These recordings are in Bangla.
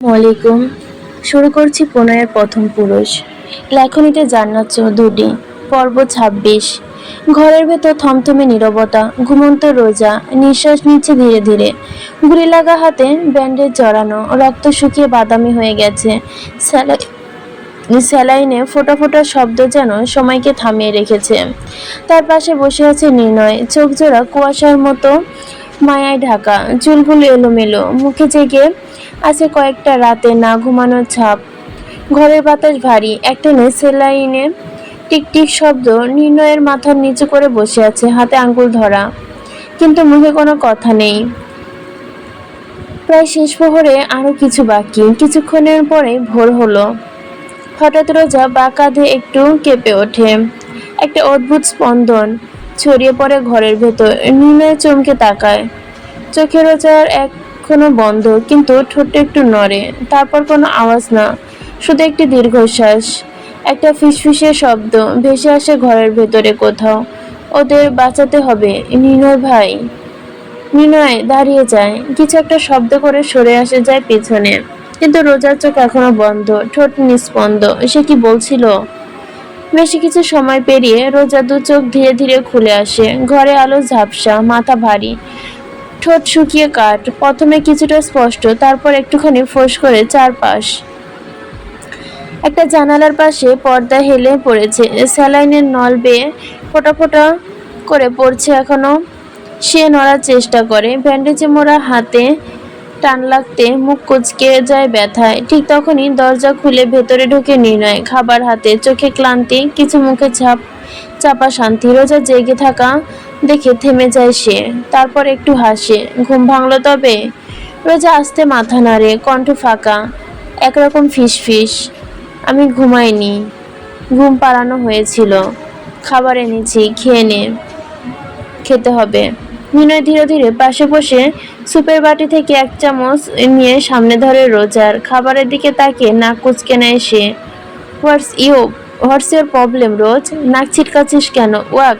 আলাইকুম শুরু করছি প্রণয়ের প্রথম পুরুষ। লেখনীতে জান্নাত চৌধুরী, পর্ব ছাব্বিশ। ঘরের ভেতর থমথমে নীরবতা, ঘুমন্ত রোজা, নিঃশ্বাস নিচ্ছে ধীরে ধীরে। গুলি লাগা হাতে ব্যান্ডেজ জড়ানো, রক্ত শুকিয়ে বাদামি হয়ে গেছে। স্যালাই স্যালাইনে ফোটা ফোটা শব্দ যেন সময়কে থামিয়ে রেখেছে। তার পাশে বসে আছে নির্ণয়। চোখ জোড়া কুয়াশার মতো মায়ায় ঢাকা। চুলগুলো এলোমেলো। মুখে জেগে আছে কয়েকটা রাতে না ঘুমানোর ছাপ। ঘরের বাতাস ভারী একটানে সেলাইনে টিকটিক শব্দ নির্ণয়ের মাথার নিচু করে বসে আছে, হাতে আঙ্গুল ধরা। কিন্তু মুখে কোনো কথা নেই। প্রায় শেষ প্রহরে আরও কিছু বাকি। কিছুক্ষণের পরে ভোর হলো। হঠাৎ রোজা বা কাঁধে একটু কেঁপে ওঠে। একটা অদ্ভুত স্পন্দন ছড়িয়ে পড়ে ঘরের ভেতর। নির্ণয় চমকে তাকায়। চোখে রোজার এখনও বন্ধ, কিন্তু ঠোঁটটা একটু নড়ে, তারপর কোনো আওয়াজ না, শুধু একটি দীর্ঘশ্বাস, একটা ফিসফিসের শব্দ, ভেসে আসে ঘরের ভেতরে কোথাও। ওদের বাঁচাতে হবে নির্ণয় ভাই। নির্ণয় দাঁড়িয়ে যায়। কিছু একটা শব্দ করে সরে আসে যায় পেছনে। কিন্তু রোজার চোখ এখনও বন্ধ, ঠোঁট নিস্পন্দ সে কি বলছিল? বেশি কিছু সময় পেরিয়ে রোজা দু চোখ ধীরে ধীরে খুলে আসে। ঘরে আলো ঝাপসা, মাথা ভারী। ঠোঁট শুকিয়ে কাঠ। প্রথমে কিছুটা স্পষ্ট, তারপর একটুখানি ফোঁস করে চারপাশ। একটা জানালার পাশে পর্দা হেলে পড়েছে। স্যালাইনের নল বেয়ে ফোটা ফোটা করে পড়ছে এখনও। সে নড়ার চেষ্টা করে। ব্যান্ডেজে মোড়া হাতে টান লাগতে মুখ কুচকে যায় ব্যথায়। ঠিক তখনই দরজা খুলে ভেতরে ঢুকে নির্ণয়। খাবার হাতে, চোখে ক্লান্তি, কিছু মুখে ছাপ চাপা শান্তি। রোজা জেগে থাকা দেখে থেমে যায় সে। তারপর একটু হাসে। ঘুম ভাঙলো তবে? রোজা আস্তে মাথা নাড়ে, কণ্ঠ ফাঁকা, একরকম ফিস ফিস আমি ঘুমাইনি। ঘুম পাড়ানো হয়েছিল। খাবার এনেছি, খেয়ে নে। খেতে হবে। নিনয় ধীরে ধীরে পাশে বসে সুপের বাটি থেকে এক চামচ নিয়ে সামনে ধরে রোজার খাবারের দিকে তাকিয়ে নাক কুচকে নেয় সে। What's you? What's your problem Rose? নাক ছিটকাচ্ছিস কেন? Walk.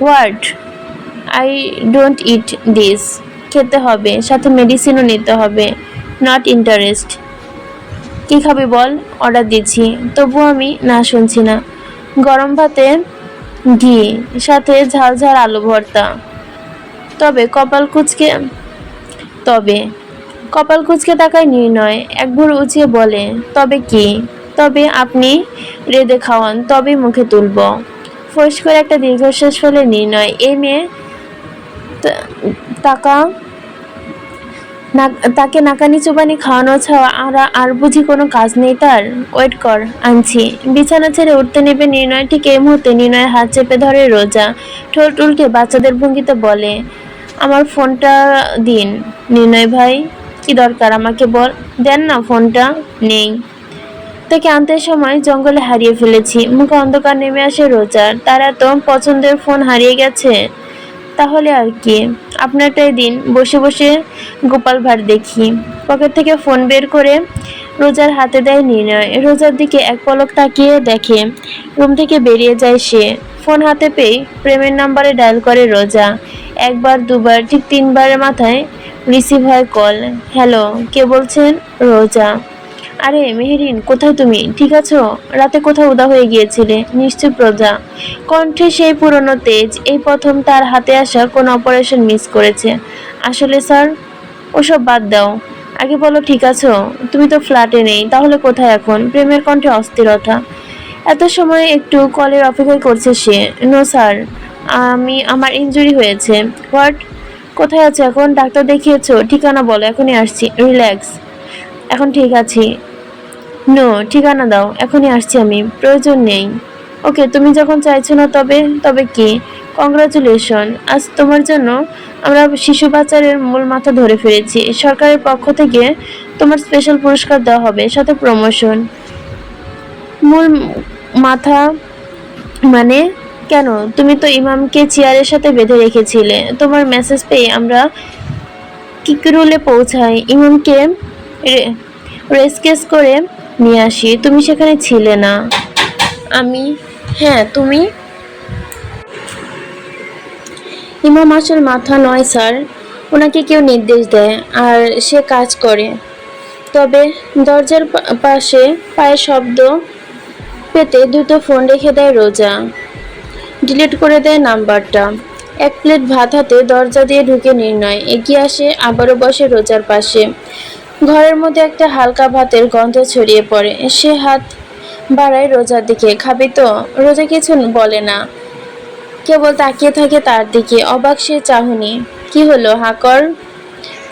What I don't eat this খেতে হবে, সাথে মেডিসিনও নিতে হবে। নট ইন্টারেস্ট কী খাবি বল? অর্ডার দিচ্ছি। তবু আমি না শুনছি না। গরম ভাতে ঘি, সাথে ঝাল ঝাল আলু ভর্তা। তবে কপাল কুচকে, তবে কপাল কুচকে তাকায় নির্ণয়, একবার উঁচিয়ে বলে, তবে কি? তবে আপনি রেঁধে খাওয়ান তবে মুখে তুলব। ফোস করে একটা দীর্ঘশ্বাস ফেলে নির্ণয়। এই মেয়ে তা- টাকা না- তাকে নাকানি চুবানি খাওয়ানো ছাড়া আর আর বুঝি কোনো কাজ নেই তার? ওয়েট কর, আনছি। বিছানা ছেড়ে উঠতে নেবে নির্ণয়। ঠিক এই মুহূর্তে নির্ণয় হাত চেপে ধরে রোজা। ঠোঁট উল্টে বাচ্চাদের ভঙ্গিতে বলে, আমার ফোনটা দিন। নির্ণয় ভাই, কি দরকার আমাকে বল? দেন না ফোনটা, নেই। তাকে আনতে সময় জঙ্গলে হারিয়ে ফেলেছি। মুখে অন্ধকার নেমে আসে রোজার তার এত পছন্দের ফোন হারিয়ে গেছে। তাহলে আর কি? আপনারটাই দিন। বসে বসে গোপাল ভাঁড় দেখি। পকেট থেকে ফোন বের করে রোজার হাতে দেয় নির্ণয়। রোজার দিকে এক পলক তাকিয়ে দেখে, রুম থেকে বেরিয়ে যায় সে। ফোন হাতে পেয়ে প্রেমের নাম্বারে ডায়াল করে রোজা। একবার, দুবার, ঠিক তিনবারের মাথায় রিসিভ হয় কল। হ্যালো, কে বলছেন? রোজা। আরে মেহেরিন, কোথায় তুমি? ঠিক আছো? রাতে কোথাও উদা হয়ে গিয়েছিলে। নিশ্চয় প্রজা। কণ্ঠে সেই পুরনো তেজ, এই প্রথম তার হাতে আসা কোনো অপারেশন মিস করেছে। আসলে, স্যার, ওসব বাদ দাও। আগে বলো, ঠিক আছো? তুমি তো ফ্ল্যাটে নেই, তাহলে কোথায় এখন? প্রেমের কণ্ঠে অস্থিরতা এত সময় একটু কলের অপেক্ষা করছে সে। নো, স্যার, আমি, আমার ইনজুরি হয়েছে। হোয়াট? কোথায় আছো এখন? ডাক্তার দেখিয়েছো? ঠিকানা বলো, এখনই আসছি। রিল্যাক্স। এখন ঠিক আছি। নো, ঠিকানা দাও, এখনই আসছি আমি, প্রয়োজন নেই। ওকে, তুমি যখন চাইছো না তবে তবে কি? কংগ্রাচুলেশন আজ তোমার জন্য আমরা শিশু পাচারের মূল মাথা ধরে ফেলেছি সরকারের পক্ষ থেকে তোমার স্পেশাল পুরস্কার দেওয়া হবে, সাথে প্রমোশন মূল মাথা মানে কেন? তুমি তো ইমামকে চেয়ারের সাথে বেঁধে রেখেছিলে। তোমার মেসেজ পেয়ে আমরা কিকরুলে পৌঁছাই। ইমামকে রেসকেস করে নিয়ে আসি। তুমি সেখানে ছিলে না। আমি হ্যাঁ তুমি? ইমাম আসল মাথা নয়, স্যার। ওনাকে কেউ নির্দেশ দেয় আর সে কাজ করে। তবে দরজার পাশে পায়ের শব্দ পেতে দুটো ফোন রেখে দেয় রোজা। ডিলিট করে দেয় নাম্বারটা। এক প্লেট ভাত হাতে দরজা দিয়ে ঢুকে নির্ণয়। এগিয়ে আসে, আবারও বসে রোজার পাশে। ঘরের মধ্যে একটা হালকা ভাতের গন্ধ ছড়িয়ে পড়ে। সে হাত বাড়ায় রোজার দিকে। খাবি তো? রোজা কিছু বলে না। কেবল তাকিয়ে থাকে তার দিকে। অবাক সে চাহনি। কি হলো হাকর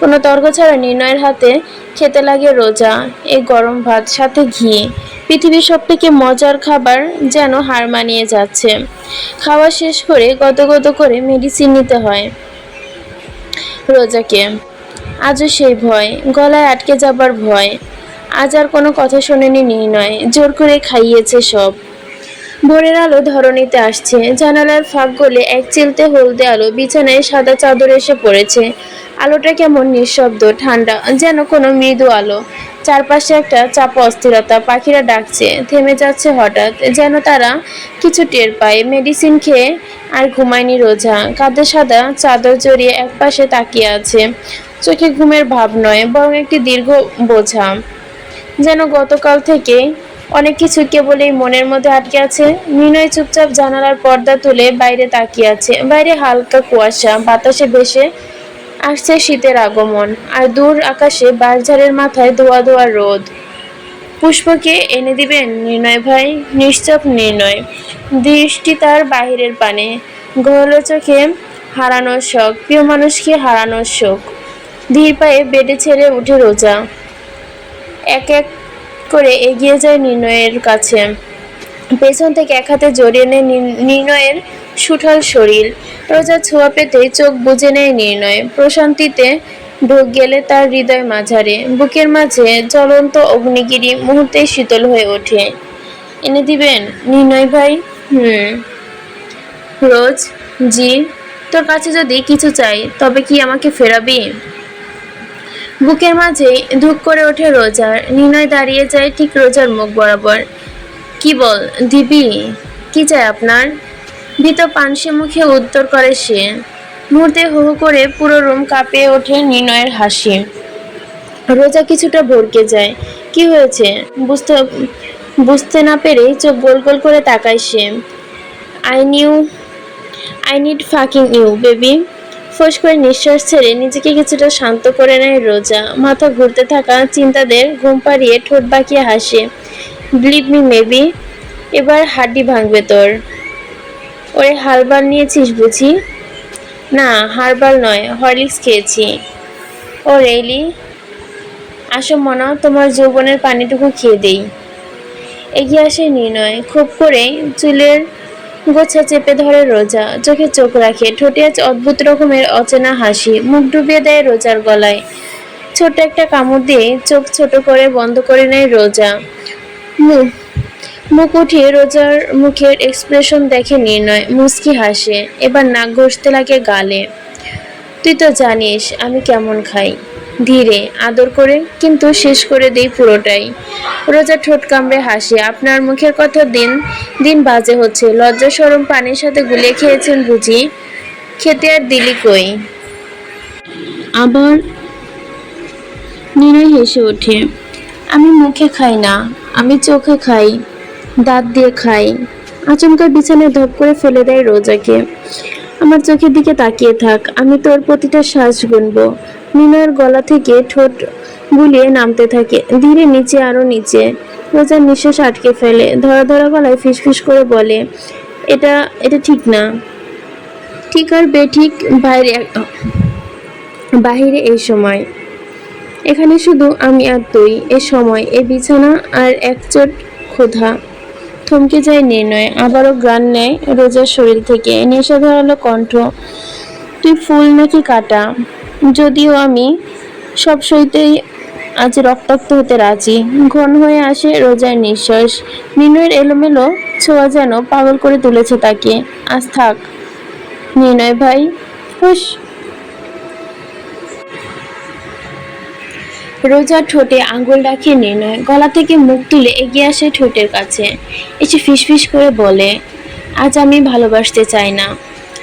কোনো তর্ক ছাড়া নির্ণয়ের হাতে খেতে লাগে রোজা। এই গরম ভাত, সাথে ঘি। পৃথিবীর সব থেকে মজার খাবার যেন হার মানিয়ে যাচ্ছে। খাওয়া শেষ করে গত করে মেডিসিন নিতে হয় রোজাকে। আজও সেই ভয়, গলায় আটকে যাবার ভয়। আজ আর কোনো কথা শোনেনি নির্ণয়, জোর করে খাইয়েছে সব। ভোরের আলো ধরণীতে আসছে, জানালার ফাঁক গলে এক চিলতে হলদে আলো বিছানায় সাদা চাদর এসে পড়েছে। আলোটা কেমন নিঃশব্দ, ঠান্ডা, যেন কোনো মৃদু আলো। চারপাশে একটা চাপা অস্থিরতা, পাখিরা ডাকছে, থেমে যাচ্ছে হঠাৎ, যেন তারা কিছু টের পায়। মেডিসিন খেয়ে আর ঘুমায়নি রোজা, কাঁধে সাদা চাদর জড়িয়ে একপাশে তাকিয়ে আছে। চোখে ঘুমের ভাব নয়, বরং একটি দীর্ঘ বোঝা। যেন গতকাল থেকে অনেক কিছু কেবল এই মনের মধ্যে আটকে আছে। নির্ণয় চুপচাপ জানালার পর্দা তুলে বাইরে তাকিয়ে আছে। বাইরে হালকা কুয়াশা, বাতাসে ভেসে আসছে শীতের আগমন, আর দূর আকাশে বাঁশঝাড়ের মাথায় ধোয়া ধোয়া রোদ। পুষ্পকে এনে দিবেন? নির্ণয় ভাই, নিশ্চপ নির্ণয়। দৃষ্টি তার বাহিরের পানে। গহল চোখে হারানোর শখ প্রিয় মানুষকে হারানোর শোক। ধীর পায়ে বেডে ছেড়ে উঠে রোজা। এক এক করে এগিয়ে যায় নির্ণয়ের কাছে। পেছন থেকে এক হাতে জড়িয়ে নেয় নির্ণয়ের সুঠাল শরীর। রোজা ছোঁয়া পেতেই চোখ বুজে নেয় নির্ণয়। প্রশান্তিতে ঢোক গেলে তার হৃদয় মাঝারে। বুকের মাঝে জ্বলন্ত অগ্নিগিরি মুহূর্তেই শীতল হয়ে ওঠে। এনে দিবেন? নির্ণয় ভাই? হুম। রোজ? জি। তোর কাছে যদি কিছু চাই, তবে কি আমাকে ফেরাবি? বুকের মাঝেই ধূপ করে ওঠে রোজার, নির্ণয় দাঁড়িয়ে যায় ঠিক রোজার মুখ বরাবর। কি বল, দিবি? কি চাই আপনার? ভীত পানসে মুখে উত্তর করে সে। মুহূর্তে হু করে পুরো রুম কাঁপিয়ে ওঠে নির্ণয়ের হাসি। রোজা কিছুটা ভরকে যায়। কি হয়েছে? বুঝতে বুঝতে না পেরে চোখ গোল গোল করে তাকায় সে। I knew, I need fucking you, baby. ফোঁস করে নিঃশ্বাস ছেড়ে নিজেকে কিছুটা শান্ত করে নেয় রোজা। মাথা ঘুরতে থাকা চিন্তাদের ঘুম পাড়িয়ে ঠোঁট বাঁকিয়ে হাসে। বিলিভ মি মেবি এবার হাড্ডি ভাঙবে তোর। ওরে হালবার নিয়েছিস বুঝি? না, হারবাল নয়, হরলিক্স খেয়েছি। ও রেইলি, আসো মনা, তোমার যৌবনের পানিটুকু খেয়ে দেই। এগিয়ে আসে নির্ণয়। খুব করে চুলের গোছা চেপে ধরে রোজা, চোখে চোখ রাখে, ঠোঁটে আজ অদ্ভুত রকমের অচেনা হাসি, মুখ ডুবিয়ে দেয় রোজার গলায়। ছোট্ট একটা কামড় দিয়ে চোখ ছোট করে বন্ধ করে নেয় রোজা। মুখ মুখ উঠিয়ে রোজার মুখের এক্সপ্রেশন দেখে নির্ণয়, মুচকি হাসে, এবার নাক ঘষতে লাগে গালে। তুই তো জানিস, আমি কেমন খাই। ধীরে, আদর করে, কিন্তু শেষ করে দেই পুরোটাই। রোজা ঠোঁট কামড়ে হাসে, আপনার মুখের কথা দিন দিন বাজে হচ্ছে। লজ্জা, সরম, পানির সাথে গুলিয়ে খেয়েছেন বুঝি? খেতে আর দিলি কই? আবার নিরয় হেসে ওঠে, আমি মুখে খাই না, আমি চোখে খাই, দাঁত দিয়ে খাই। আচমকা বিছানায় ধপ করে ফেলে দেয় রোজাকে। আমার চোখের দিকে তাকিয়ে থাক, আমি তোর প্রতিটা শ্বাস গুনবো। নিলয়ের গলা থেকে ঠোঁট বুলিয়ে নামতে থাকে। ধীরে নিচে আরও নিচে। রোজার নিঃশ্বাস আটকে ফেলে। ধরা ধরা গলায় ফিসফিস করে বলে, এটা এটা ঠিক না। ঠিক আর বেঠিক বাইরে বাহিরে এই সময়। এখানে শুধু আমি আর তুই, এ সময়, এ বিছানা আর একচোট ক্ষুধা। থমকে যায় নির্ণয়, আবারও গ্রান নেয় রোজার শরীর থেকে। নেশা ধরালো কণ্ঠ, তুই ফুল নাকি কাটা? যদিও আমি সব সইতেই আজ রক্তাক্ত হতে রাজি। ঘন হয়ে আসে রোজার নিঃশ্বাস। নির্ণয়ের এলোমেলো ছোঁয়া যেন পাগল করে তুলেছে তাকে। আজ থাক। নির্ণয় ভাই, হুশ। রোজা ঠোঁটে আঙ্গুল রাখে নির্ণয় গলা থেকে মুখ তুলে এগিয়ে আসে ঠোঁটের কাছে। এসে ফিসফিস করে বলে, আজ আমি ভালোবাসতে চাই না।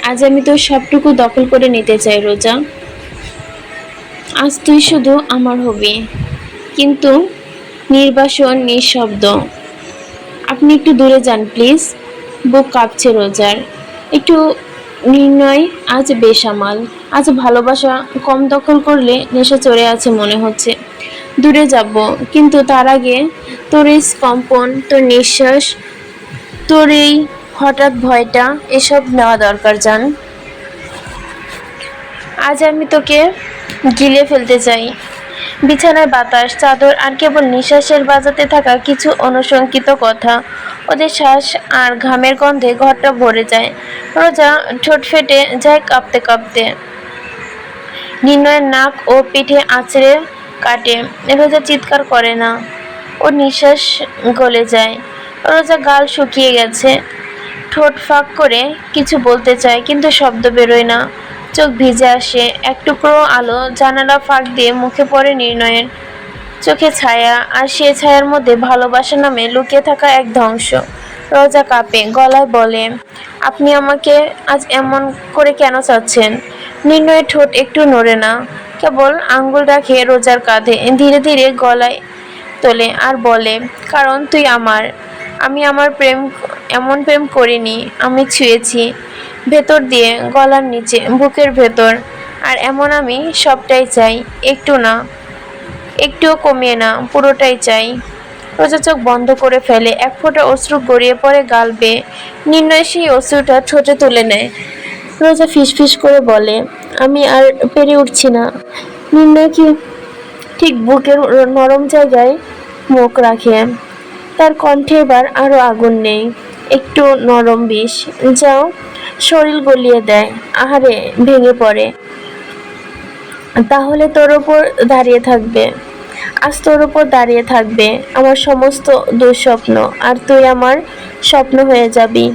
আজ আমি তোর সবটুকু দখল করে নিতে চাই রোজা। আজ তুই শুধু আমার হবি। কিন্তু নির্বাসন নিঃশব্দ। আপনি একটু দূরে যান, প্লিজ। বুক কাঁপছে রোজার। একটু নির্ণয়, আজ বেসামাল। আজ ভালোবাসা কম দখল করলে নেশা চড়ে আছে মনে হচ্ছে। দূরে যাব, কিন্তু তার আগে তোর এই কম্পন তোর নিঃশ্বাস, তোর এই হঠাৎ ভয়টা, এসব নেওয়া দরকার, জান। আজ আমি তোকে গিলে ফেলতে চাই। বিছানার বাতাস, চাদর আর কেবল নিঃশ্বাসের বাজাতে থাকা কিছু অনুশঙ্কিত কথা। ওদের শ্বাস আর ঘামের গন্ধে ঘরটা ভরে যায়। রোজা ঠোঁট ফেটে যায় কাঁপতে কাঁপতে। নির্ণয়ের নাক ও পিঠে আঁচড়ে কাটে। রোজা চিৎকার করে না। ও নিঃশ্বাস গলে যায়। রোজা গাল শুকিয়ে গেছে। ঠোঁট ফাঁক করে কিছু বলতে চায়, কিন্তু শব্দ বেরোয় না। চোখ ভিজে আসে, এক টুকরো আলো জানালা ফাঁক দিয়ে মুখে পড়ে নির্ণয়ের। চোখে ছায়া, আর সে ছায়ার মধ্যে ভালোবাসা নামে লুকিয়ে থাকা এক ধ্বংস। রোজা কাঁপে, গলায় বলে, আপনি আমাকে আজ এমন করে কেন চাচ্ছেন? নির্ণয়ের ঠোঁট একটু নড়ে না, কেবল আঙ্গুল রাখে রোজার কাঁধে, ধীরে ধীরে গলায় তোলে আর বলে, কারণ তুই আমার, আমি আমার প্রেম, এমন প্রেম করিনি, আমি ছুঁয়েছি। ভেতর দিয়ে, গলার নিচে, বুকের ভেতর। আর এমন আমি সবটাই চাই, একটু না। একটুও কমিয়ে না, পুরোটাই চাই। রোজা চোখ বন্ধ করে ফেলে, এক ফোঁটা অশ্রু গড়িয়ে পড়ে গাল বেয়ে। নির্ণয় সেই অশ্রুটা ঠোঁটে তুলে নেয়। রোজা ফিসফিস করে বলে, আমি আর পেরে উঠছি না। নির্ণয় কি ঠিক বুকের নরম জায়গায় মুখ রাখে? তার কণ্ঠে এবার আরও আগুন নেই। একটু নরম বিষ। যাও শরীর গলিয়ে দেয়, আহারে, ভেঙে পড়ে। তাহলে তোর ওপর দাঁড়িয়ে থাকবে। আজ তোর ওপর দাঁড়িয়ে থাকবে আমার সমস্ত দুঃস্বপ্ন, আর তুই আমার স্বপ্ন হয়ে যাবি।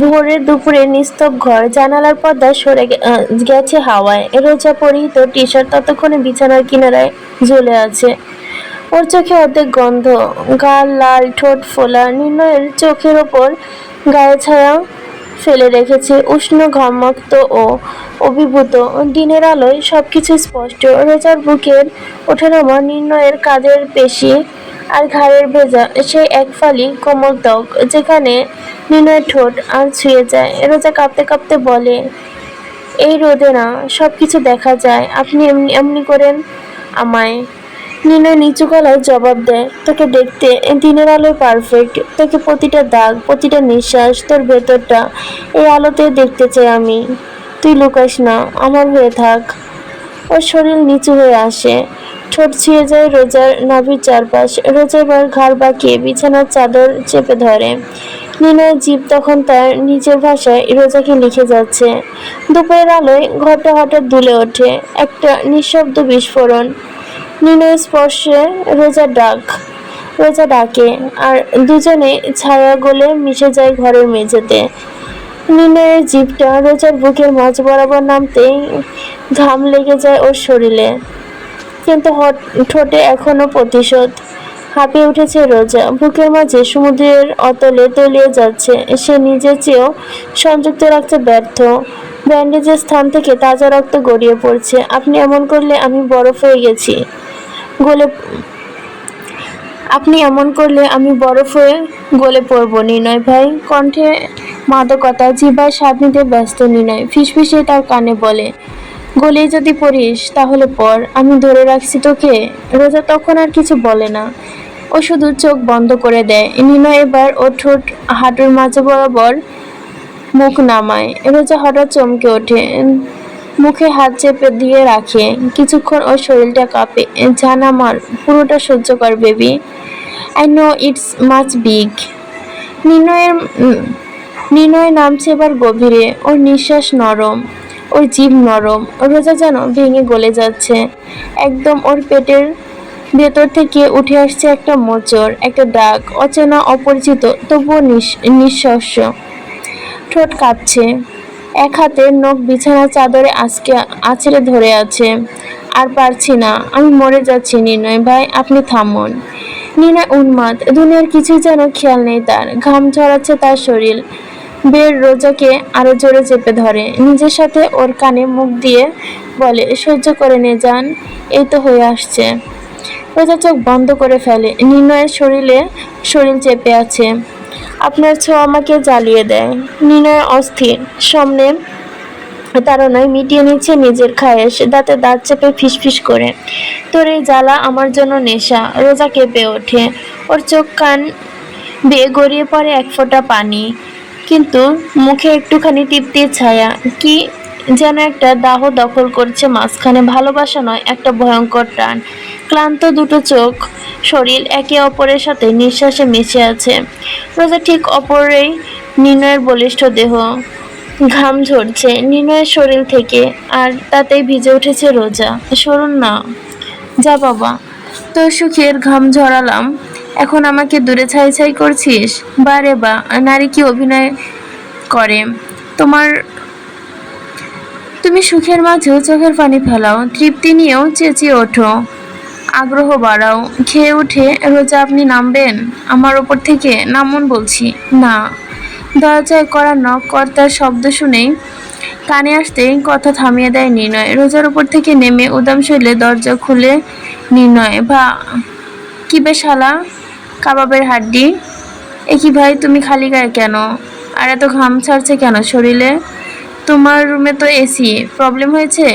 ভোরের দুপুরে নিস্তব ঘর, জানালার পর্দা সরে গেছে হাওয়ায়। রোজা পরিহিত টি শার্ট ততক্ষণে বিছানার কিনারায় ঝুলে আছে। ওর চোখে অর্ধেক গন্ধ, গাল, লাল, ঠোঁট ফোলা, নির্ণয়ের চোখের ওপর গায়ে ছায়া ফেলে রেখেছে উষ্ণ, ঘামাক্ত ও অভিভূত। দিনের আলোয় সবকিছু স্পষ্ট। রোজার বুকের ওঠানামা নির্ণয়ের কাজের পেশি আর ঘাড়ের ভেজা সেই এক ফালি কোমল ত্বক, যেখানে নির্ণয়ের ঠোঁট আর ছুঁয়ে যায়। রোজা কাঁপতে কাঁপতে বলে, এই রোদে না সব কিছু দেখা যায়। আপনি এমনি এমনি করেন আমায়। নির্ণয় নিচু গলায় জবাব দেয়, তোকে দেখতে দিনের আলোয় পারফেক্ট তোকে প্রতিটা দাগ, প্রতিটা নিঃশ্বাস, তোর ভেতরটা, এই আলোতে দেখতে চাই আমি। তুই লুকাস না, আমার হয়ে থাক। ওর শরীর নিচু হয়ে আসে। ঠোঁট ছুঁয়ে যায় রোজার নাভির চারপাশ। রোজা এবার ঘাড় বাঁকিয়ে বিছানার চাদর চেপে ধরে। নিলয়ের জীব তখন তার নিজের ভাষায় রোজাকে লিখে যাচ্ছে। দুপুরের আলোয় ঘরটা হঠাৎ দুলে ওঠে। একটা নিঃশব্দ বিস্ফোরণ। নিলয়ের স্পর্শে রোজা ডাক, রোজা ডাকে আর দুজনে ছায়া গলে মিশে যায় ঘরের মেঝেতে। নিলয়ের জিভটা রোজার বুকের মাঝ বরাবর নামতেই ঘাম লেগে যায় ওর শরীরে। কিন্তু ঠোঁটে এখনও প্রতিশোধ। হাঁপিয়ে উঠেছে রোজা। বুকের মাঝে সমুদ্রের অতলে তলিয়ে যাচ্ছে। সে নিজের চেয়েও সংযুক্ত রাখতে ব্যর্থ। ব্যান্ডেজের স্থান থেকে তাজা রক্ত গড়িয়ে পড়ছে। আপনি এমন করলে আমি বরফ হয়ে গেছি। গলে আপনি এমন করলে আমি বরফ হয়ে গলে পড়ব, নির্ণয় ভাই। কণ্ঠে মাদকতা জিভায় স্বাদ নিতে ব্যস্ত নির্ণয়। ফিসফিসে তার কানে বলে, গলে যদি পড়িস, তাহলে পর আমি ধরে রাখছি তোকে। রোজা তখন আর কিছু বলে না। ও শুধু চোখ বন্ধ করে দেয়। নির্ণয় এবার ও ঠোঁট হাঁটুর মাঝে বরাবর মুখ নামায়। রোজা হঠাৎ চমকে ওঠে। মুখে হাত চেপে দিয়ে রাখে। কিছুক্ষণ ওর শরীরটা কাঁপে। জান আমার, পুরোটা সহ্য কর baby. I know it's much big নির্ণয়ের নির্ণয় নামছে এবার গভীরে। ওর নিঃশ্বাস নরম, ওর জীব নরম। ওর রোজা যেন ভেঙে গলে যাচ্ছে। একদম ওর পেটের ভেতর থেকে উঠে আসছে একটা মোচড়, একটা ডাক অচেনা অপরিচিত, তবুও নিঃশস্য। ঠোঁট কাঁপছে। এক হাতে নখ বিছানা চাদরে আজকে আছড়ে ধরে আছে। আর পারছি না, আমি মরে যাচ্ছি নির্ণয়, ভাই, আপনি থামুন। নির্ণয় উন্মাদ, দুনিয়ার কিছুই যেন খেয়াল নেই তার, ঘাম ঝরাচ্ছে তার শরীর। বের রোজাকে আরও জোরে চেপে ধরে, নিজের সাথে ওর কানে মুখ দিয়ে বলে, সহ্য করে নে যান এই তো হয়ে আসছে। রোজা চোখ বন্ধ করে ফেলে, নির্ণয়ের শরীরে শরীর চেপে আছে। আপনার ছোঁয়া আমাকে জ্বালিয়ে দেয়। নির্ণয় অস্থির। সামনে তাড়নায় মিটিয়ে নিচ্ছে নিজের খায়েশ। দাঁতে দাঁত চেপে ফিসফিস করে। তোর এই জ্বালা আমার জন্য নেশা। রোজা কেঁপে ওঠে। ওর চোখ কান বেয়ে গড়িয়ে পড়ে এক ফোঁটা পানি। কিন্তু মুখে একটুখানি তৃপ্তির ছায়া। কি যেন একটা দাহ দখল করছে মাঝখানে। ভালোবাসা নয়, একটা ভয়ঙ্কর টান। ক্লান্ত দুটো চোখ, শরীর একে অপরের সাথে নিঃশ্বাসে মিশে আছে। রোজা ঠিক অপরেই নির্ণয়ের বলিষ্ঠ দেহ। ঘাম ঝরছে, নির্ণয়ের শরীর থেকে, আর তাতেই ভিজে উঠেছে রোজা। সরুন না। যা বাবা, তোর সুখের ঘাম ঝরালাম। এখন আমাকে দূরে ছাই ছাই করছিস? বারে বা, নারী কি অভিনয় করে? তোমার, তুমি সুখের মাঝেও চোখের পানি ফেলাও, তৃপ্তি নিয়েও চেঁচিয়ে ওঠো। আগ্রহ বাড়াও। খেয়ে উঠে, রোজা আপনি নামবেন? আমার ওপর থেকে নামুন, বলছি। না। দরজায় করা নখ কর্তার শব্দ শুনেই কানে আসতেই কথা থামিয়ে দেয় নির্ণয়। রোজার উপর থেকে নেমে উদাম শৈলে দরজা খুলে নির্ণয় বা কি বেশালা কাবাবের হাড্ডি? এ কি ভাই, তুমি খালি গায়ে কেন? আর এত ঘাম ছাড়ছে কেন শরীরে? তোমার রুমে তো এসি, প্রবলেম হয়েছে?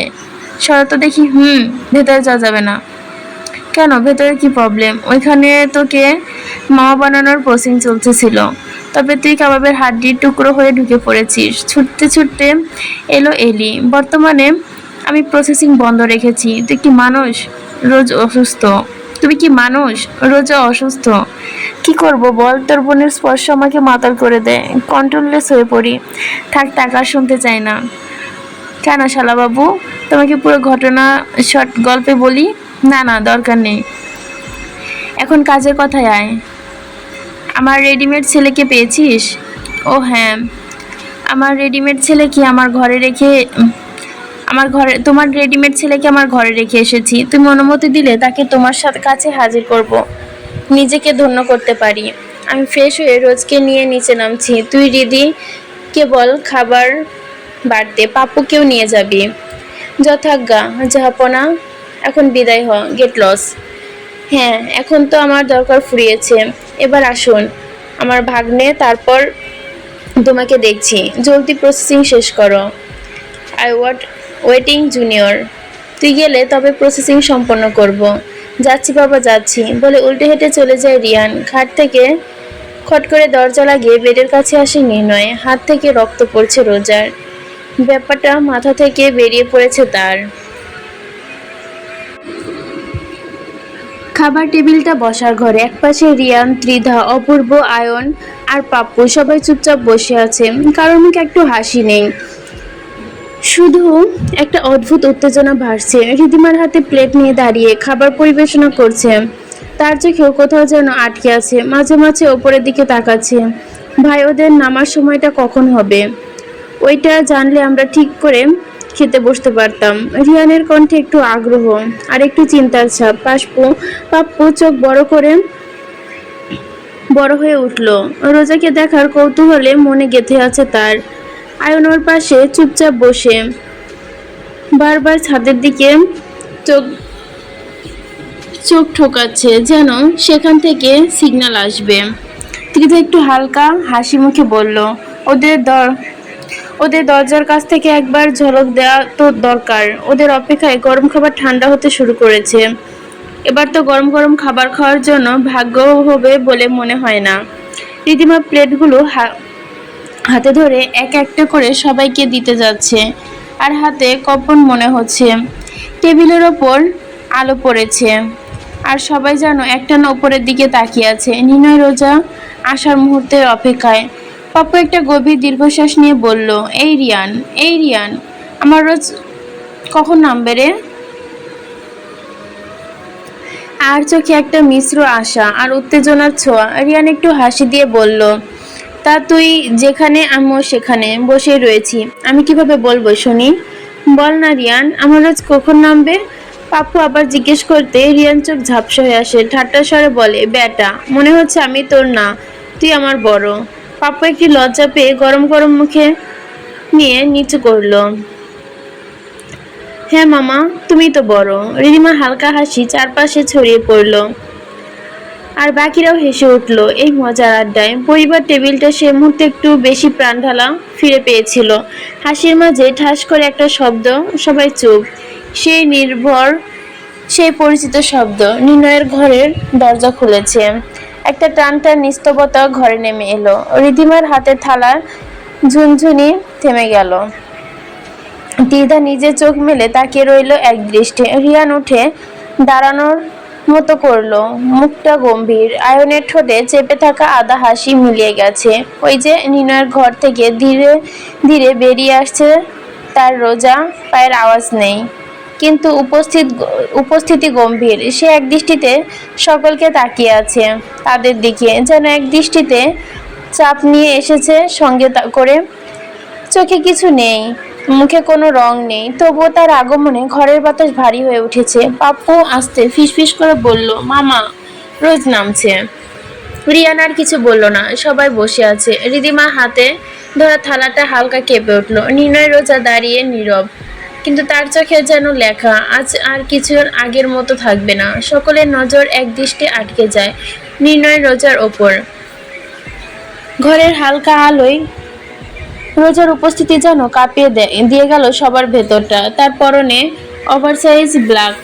সরা তো দেখি। হুম, ভেতরে যাওয়া যাবে না। কেন? ভেতরে কি প্রবলেম ওইখানে তোকে মামা বানানোর কোচিং চলতেছিল। তবে তুই কাবাবের হাড্ডির টুকরো হয়ে ঢুকে পড়েছিস। ছুটতে ছুটতে এলো এলি। বর্তমানে আমি প্রসেসিং বন্ধ রেখেছি। তুই কি মানুষ? রোজ অসুস্থ। তুমি কি মানুষ? রোজ অসুস্থ। কি করব বল? তোর বোনের স্পর্শ আমাকে মাতাল করে দেয়। কন্ট্রোললেস হয়ে পড়ি। থাক, টাকা শুনতে চাই না। কেন শালাবাবু? তোমাকে পুরো ঘটনা শর্ট গল্পে বলি। না না, দরকার নেই। এখন কাজের কথায় আয়। আমার রেডিমেড ছেলেকে পেয়েছিস? ও হ্যাঁ। আমার রেডিমেড ছেলে কি আমার ঘরে রেখে আমার ঘরে, তোমার রেডিমেড ছেলেকে আমার ঘরে রেখে এসেছি? তুমি অনুমতি দিলে তাকে তোমার সাথে, কাছে হাজির করব। নিজেকে ধন্য করতে পারি। আমি ফ্রেশ হয়ে রোজকে নিয়ে নিচে নামছি। তুই রিদি কেবল খাবার বাড়তে পাপ্পুকেও নিয়ে যাবি। যথাজ্ঞা জাহাপনা এখন বিদায় হ গেট লস হ্যাঁ এখন তো আমার দরকার ফুরিয়েছে। এবার আসুন, আমার ভাগ্নে, তারপর তোমাকে দেখছি। জলদি প্রসেসিং শেষ করো। আই ওয়াট ওয়েটিং জুনিয়র তুই গেলে তবে প্রসেসিং সম্পন্ন করব। যাচ্ছি বাবা, যাচ্ছি। বলে উল্টে হেঁটে চলে যায় রিয়ান। ঘাট থেকে খট করে দরজা লাগিয়ে বেডের কাছে আসে নির্ণয়। হাত থেকে রক্ত পড়ছে রোজার। ব্যাপারটা মাথা থেকে বেরিয়ে পড়েছে তার। খাবার টেবিলটা বসার ঘরে। একপাশে রিয়ান, ত্রিধা, অপূর্ব, আয়ন আর পাপ্পু সবাই চুপচাপ বসে আছে। কারণ একটু হাসি নেই। শুধু একটা অদ্ভুত উত্তেজনা ভাসছে। রিদিমার হাতে প্লেট নিয়ে দাঁড়িয়ে খাবার পরিবেশনা করছে। তার চোখেও কোথাও যেন আটকে আছে। মাঝে মাঝে ওপরের দিকে তাকাচ্ছে। ভাই, ওদের নামার সময়টা কখন হবে? ওইটা জানলে আমরা ঠিক করে খেতে বসতে পারতাম। রিয়ানের কণ্ঠে একটু আগ্রহ আর একটু চিন্তার ছাপ। পাশপু পাপ্পু চোখ বড় করে বড় হয়ে উঠল। রোজাকে দেখার কৌতূহলে মনে গেঁথে আছে তার। আয়ন ওর পাশে চুপচাপ বসে। বারবার ছাদের দিকে চোখ চোখ ঠোকাচ্ছে যেন সেখান থেকে সিগন্যাল আসবে। ত্রিধা একটু হালকা হাসি মুখে বলল, ওদের দর ওদের দরজার কাছ থেকে একবার ঝলক দেওয়া তো দরকার। ওদের অপেক্ষায় গরম খাবার ঠান্ডা হতে শুরু করেছে। এবার তো গরম গরম খাবার খাওয়ার জন্য ভাগ্য হবে বলে মনে হয় না। রীতিমা প্লেটগুলো হাতে ধরে এক একটা করে সবাইকে দিতে যাচ্ছে। আর হাতে কপন মনে হচ্ছে। টেবিলের ওপর আলো পড়েছে। আর সবাই যেন একটানা ওপরের দিকে তাকিয়ে আছে। নিনয়, রোজা আসার মুহূর্তের অপেক্ষায়। পাপ্পু একটা গভীর দীর্ঘশ্বাস নিয়ে বলল, এই রিয়ান এই রিয়ান, আমার রোজ কখন নামবে রে? আর চোখে একটা মিশ্র আশা আর উত্তেজনার ছোঁয়া। রিয়ান একটু হাসি দিয়ে বলল, তা তুই যেখানে, আমিও সেখানে বসে রয়েছি। আমি কীভাবে বলব শুনি? বল না রিয়ান, আমার রোজ কখন নামবে? পাপ্পু আবার জিজ্ঞেস করতে রিয়ান চোখ ঝাপসা হয়ে আসে। ঠাট্টা স্বরে বলে, বেটা, মনে হচ্ছে আমি তোর না, তুই আমার বড়। পাপ্পু একটি লজ্জা পেয়ে গরম গরম মুখে নিয়ে নিচু করল। হ্যাঁ মামা, তুমি তো বড়। রিদিমা হালকা হাসি চারপাশে ছড়িয়ে পড়ল। আর বাকিরাও হেসে উঠল এই মজার আড্ডায়। পরিবার টেবিলটা সে মুহূর্তে একটু বেশি প্রাণ ঢালা ফিরে পেয়েছিল। হাসির মাঝে ঠাস করে একটা শব্দ, সবাই চুপ। সেই নির্ভর সেই পরিচিত শব্দ, নির্ণয়ের ঘরের দরজা খুলেছে। একটা টান টান নিস্তবতা ঘরে নেমে এলো। রিধিমার হাতে থালার ঝুনঝুনি থেমে গেল। দিদা নিজে চোখ মেলে তাকিয়ে রইল এক দৃষ্টে। রিয়ান উঠে দাঁড়ানোর মতো করল। মুখটা গম্ভীর। আয়নের ঠোঁটে চেপে থাকা আদা হাসি মিলিয়ে গেছে। ওই যে নিনয়ের ঘর থেকে ধীরে ধীরে বেরিয়ে আসছে তার রোজা পায়ের আওয়াজ নেই। কিন্তু উপস্থিত, উপস্থিতি গম্ভীর। সে এক দৃষ্টিতে সকলকে তাকিয়ে আছে তাদের দিকে, যেন এক দৃষ্টিতে চাপ নিয়ে এসেছে সঙ্গে করে। চোখে কিছু নেই, মুখে কোনো রং নেই, তবুও তার আগমনে ঘরের বাতাস ভারী হয়ে উঠেছে। পাপ্পু আসতে ফিসফিস করে বলল, মামা, রোজ নামছে। রিয়ান আর কিছু বলল না, সবাই বসে আছে। রিদিমা হাতে ধরা থালাটা হালকা কেঁপে উঠল। নির্ণয় রোজা দাঁড়িয়ে নীরব। কিন্তু তার চোখে যেন লেখা আজ আর কিছুর আগের মতো থাকবে না। সকলের নজর এক দৃষ্টি আটকে যায় নির্ণয় রোজার ওপর। ঘরের হালকা আলোয় রোজার উপস্থিতি যেন কাঁপিয়ে দেয় দিয়ে গেল সবার ভেতরটা। তার পরনে ওভারসাইজ ব্ল্যাক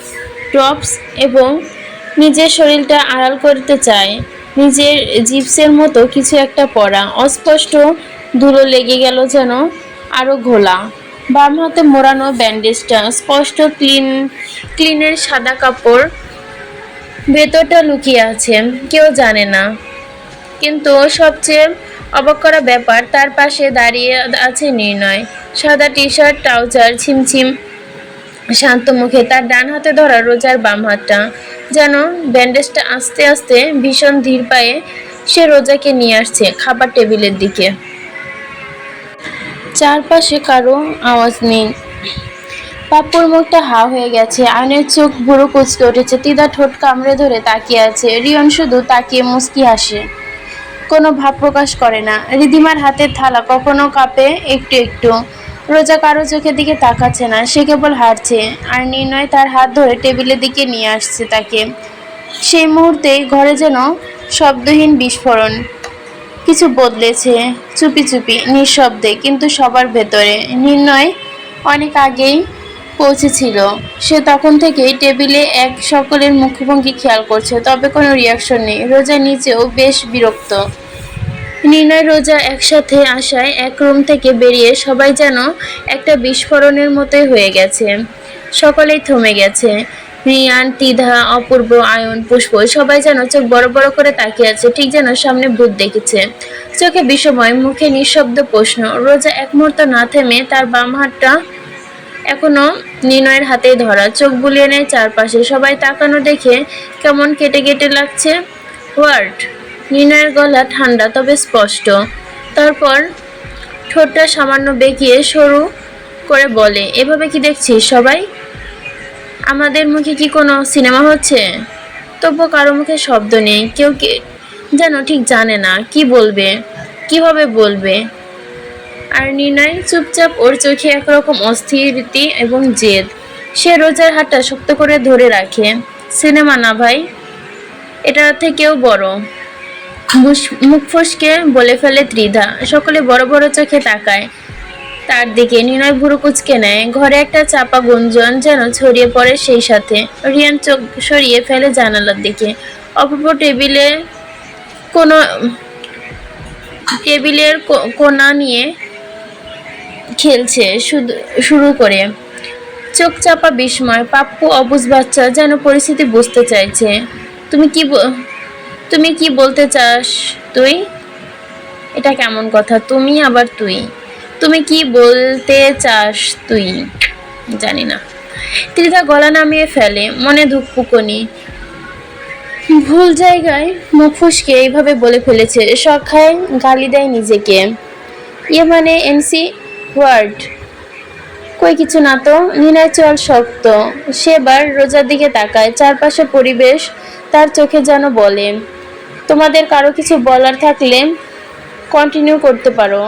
টপস এবং নিজের শরীরটা আড়াল করতে চায়। নিজের জিপসের মতো কিছু একটা পরা। অস্পষ্ট ধুলো লেগে গেল যেন আরও ঘোলা। বাম হাতে মোড়ানো ব্যান্ডেজটা স্পষ্ট ক্লিন, ক্লিনের সাদা কাপড়। ভেতরটা লুকিয়ে আছে, কেউ জানে না। কিন্তু সবচেয়ে অবাক করা ব্যাপার, তার পাশে দাঁড়িয়ে আছে নির্ণয়। সাদা টি শার্ট ট্রাউজার, ছিমছিম, শান্ত মুখে তার ডান হাতে ধরা রোজার বাম হাতটা। যেন ব্যান্ডেজটা আস্তে আস্তে ভীষণ ধীর পায়ে সে রোজাকে নিয়ে আসছে, খাবার টেবিলের দিকে। চারপাশে কারও আওয়াজ নেই। পাপ্পুর মুখটা হা হয়ে গেছে, আয়নের চোখ বুড়ো কুচকে উঠেছে, তিদা ঠোঁট কামড়ে ধরে তাকিয়ে আছে। রিয়ন শুধু তাকিয়ে মুস্কি হাসে। কোনো ভাব প্রকাশ করে না। রিদিমার হাতের থালা কখনো কাঁপে একটু একটু। রোজা কারও চোখের দিকে তাকাচ্ছে না, সে কেবল হারছে আর নির্ণয় তার হাত ধরে টেবিলের দিকে নিয়ে আসছে তাকে। সেই মুহূর্তে ঘরে যেন শব্দহীন বিস্ফোরণ। কিছু বদলেছে, চুপি চুপি, নিঃশব্দে, কিন্তু সবার ভেতরে। নির্ণয় অনেক আগেই পৌঁছেছিল। সে তখন থেকেই টেবিলে এক সকলের মুখভঙ্গি খেয়াল করছে, তবে কোনো রিয়াকশন নেই। রোজা নিচেও বেশ বিরক্ত। নির্ণয় রোজা একসাথে আসায় এক রুম থেকে বেরিয়ে সবাই যেন একটা বিস্ফোরণের মতোই হয়ে গেছে। সকলেই থমে গেছে। রিয়ান, তিধা, অপূর্ব, আয়ন, পুষ্প সবাই যেন চোখ বড় বড় করে তাকিয়ে আছে, ঠিক যেন সামনে ভূত দেখেছে। চোখে বিষময়, মুখে নিঃশব্দ প্রশ্ন, রোজা এক মুহূর্ত না থেমে তার বাম হাতটা এখনও নির্ণয়ের হাতেই ধরা, চোখ বুলিয়ে নেয় চারপাশে, সবাই তাকানো দেখে কেমন কেটে কেটে লাগছে। হোয়াট? নির্ণয়ের গলা ঠান্ডা, তবে স্পষ্ট। তারপর ঠোঁটটা সামান্য বেঁকিয়ে সরু করে বলে, এভাবে কি দেখছিস সবাই? আমাদের মুখে কি কোনো সিনেমা হচ্ছে? তবুও কারও মুখে শব্দ নেই। কেউ কে যেন ঠিক জানে না, কি বলবে? কীভাবে বলবে? আর নির্ণয়, চুপচাপ ওর চোখে একরকম অস্থিরতি এবং জেদ। সে রোজার হাতটা শক্ত করে ধরে রাখে। সিনেমা না ভাই, এটা থেকেও বড়। মুখ ফসকে বলে ফেলে ত্রিধা। সকলে বড় বড় চোখে তাকায়। তার দিকে নির্ণয় ভুরু কুচকে নেয়। ঘরে একটা চাপা গুঞ্জন যেন ছড়িয়ে পড়ে সেই সাথে। রিয়ান চোখ সরিয়ে ফেলে জানালার দিকে। অপূর্ব টেবিলে কোনো, টেবিলের কোনা নিয়ে খেলছে শুরু করে। চোখ চাপা বিস্ময়, পাপ্পু অবুজ বাচ্চা যেন পরিস্থিতি বুঝতে চাইছে। তুমি কি তুমি কি বলতে চাস তুই? এটা কেমন কথা, তুমি আবার তুই? তুমি কি বলতে চাস তুই? জানি না। ত্রিধা গলা নামিয়ে ফেলে, মনে ধুকপুকনি ভুল জায়গায় মুখ ফুসকে এইভাবে বলে ফেলেছে সখায় গালি দেয় নিজেকে। ইয়ে মানে এনসি? ওয়ার্ড। কই কিছু না তো নিনায় চল শক্ত। সেবার রোজার দিকে তাকায়, চারপাশে পরিবেশ তার চোখে যেন বলে। তোমাদের কারও কিছু বলার থাকলে কন্টিনিউ করতে পারো।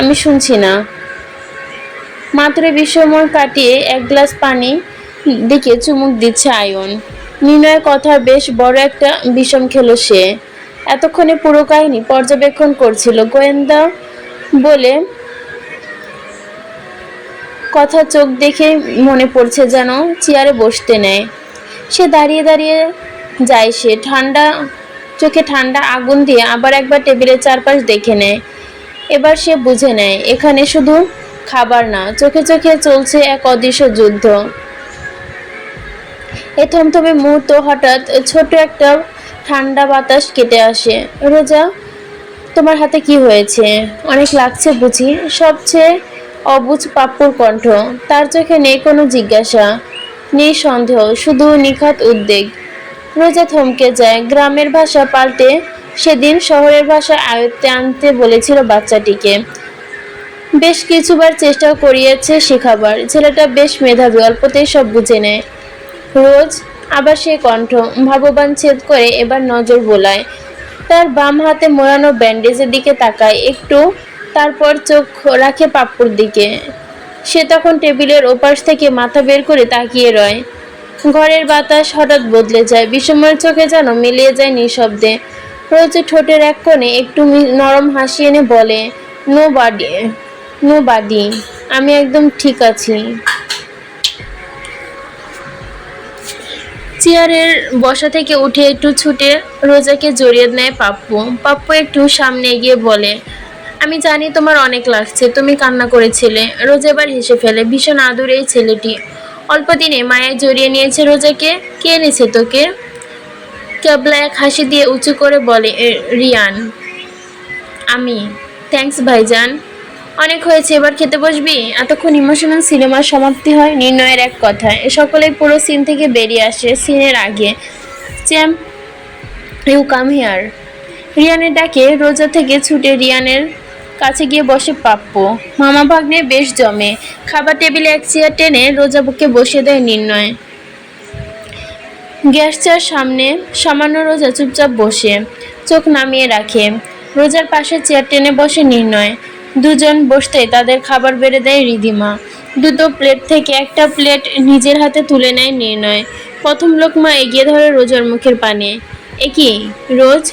আমি শুনছি না। মাত্র বিষময় কাটিয়ে এক গ্লাস পানি দিকে চুমুক দিচ্ছে আয়ন। নির্ণয়ের কথার বেশ বড় একটা বিষম খেল সে। এতক্ষণে পুরো কাহিনী পর্যবেক্ষণ করছিল গোয়েন্দা বলে কথা চোখ দেখে মনে পড়ছে যেন চেয়ারে বসতে নেয় সে দাঁড়িয়ে দাঁড়িয়ে যায় সে। ঠান্ডা, চোখে ঠান্ডা আগুন দিয়ে আবার একবার টেবিলের চারপাশ দেখে নেয়। এবার সে বুঝে নেয়, এখানে শুধু খাবার না, চোখে চোখে চলছে এক অদৃশ্য যুদ্ধ। এ থমথমে মুহূর্ত হঠাৎ ছোট একটা ঠান্ডা বাতাস কেটে আসে। রোজা, তোমার হাতে কি হয়েছে? অনেক লাগছে বুঝি। সবচেয়ে অবুজ পাপ্পুর কণ্ঠ। তার চোখে নেই কোনো জিজ্ঞাসা, নেই সন্দেহ, শুধু নিখাত উদ্বেগ। রোজা থমকে যায়, গ্রামের ভাষা পাল্টে সেদিন শহরের ভাষা আয়ত্তে আনতে বলেছিল বাচ্চাটিকে। বেশ কিছুবার চেষ্টা করিয়েছে শেখাবার। ছেলেটা বেশ মেধাবী, অল্পতেই সব বুঝে নেয়। রোজ আবার সে কণ্ঠ, ভাববান ছেদ করে এবার নজর বোলায়। তার বাম হাতে মোড়ানো ব্যান্ডেজের দিকে তাকায়, একটু তারপর চোখ রাখে পাপ্পুর দিকে। সে তখন টেবিলের ওপাশ থেকে মাথা বের করে তাকিয়ে রয়। ঘরের বাতাস হঠাৎ বদলে যায়, বিষময়ের চোখে যেন মিলিয়ে যায় নিঃশব্দে। রোজ ঠোঁটের এক কোণে একটু নরম হাসি এনে বলে নো বাডি নো বাডি আমি একদম ঠিক আছি। চেয়ারের বসা থেকে উঠে একটু ছুটে রোজাকে জড়িয়ে নেয় পাপ্পু। পাপ্পু একটু সামনে এগিয়ে বলে, আমি জানি তোমার অনেক লাগছে, তুমি কান্না করেছিলে। রোজা এবার হেসে ফেলে, ভীষণ আদুর এই ছেলেটি। অল্প দিনে মায়ের জড়িয়ে নিয়েছে রোজাকে। কে এনেছে তোকে? ক্যাবলা এক হাসি দিয়ে উঁচু করে বলে "এ, রিয়ান আমি থ্যাঙ্কস ভাইজান। অনেক হয়েছে এবার খেতে বসবি? এতক্ষণ ইমোশনাল সিনেমার সমাপ্তি হয় নির্ণয়ের এক কথায়। এ সকলেই পুরো সিন থেকে বেরিয়ে আসে সিনের আগে। চ্যাম ইউ কাম হেয়ার রিয়ানের ডাকে রোজা থেকে ছুটে রিয়ানের কাছে গিয়ে বসে পাপ্পু। মামা ভাগ্নে বেশ জমে। খাবার টেবিলে এক চেয়ার টেনে রোজা বুকে বসিয়ে দেয় নির্ণয়। গ্যাস চার সামনে, সামান্য রোজা চুপচাপ বসে, চোখ নামিয়ে রাখে। রোজার পাশে চেয়ার টেনে বসে নির্ণয়। দুজন বসতে তাদের খাবার বেড়ে দেয় রিদিমা দুটো প্লেট থেকে একটা প্লেট নিজের হাতে তুলে নেয় নির্ণয়। প্রথম লোকমা এগিয়ে ধরে রোজার মুখের পানে। এ কি, রোজ?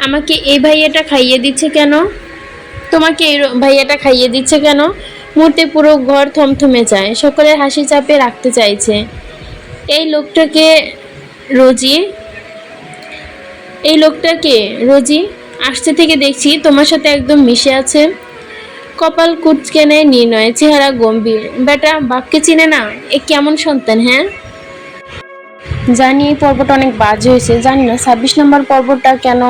আমাকে এই ভাইয়াটা খাইয়ে দিচ্ছে কেন? তোমাকে এই ভাইয়াটা খাইয়ে দিচ্ছে কেন? মুহূর্তে পুরো ঘর থমথমে যায়। সকলের হাসি চাপে রাখতে চাইছে। এই লোকটাকে রোজি, এই লোকটাকে রোজি আসতে থেকে দেখছি তোমার সাথে একদম মিশে আছে। কপাল কুচকে নেয় নির্ণয়, চেহারা গম্ভীর। বেটা, বাপকে চিনে না? এ কেমন সন্তান হ্যাঁ? জানি এই পর্বটা অনেক বাজে হয়েছে। জানি না, ছাব্বিশ নম্বর পর্বটা কেন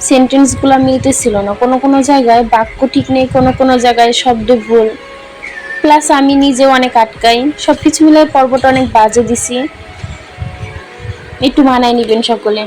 সেন্টেন্সগুলো মিলতেছিল না। কোনো কোনো জায়গায় বাক্য ঠিক নেই, কোনো কোনো জায়গায় শব্দ ভুল। প্লাস আমি নিজেও অনেক আটকাই। সব কিছু মিলে পর্বটা অনেক বাজে দিছি। একটু মানায় নিবেন সকলে।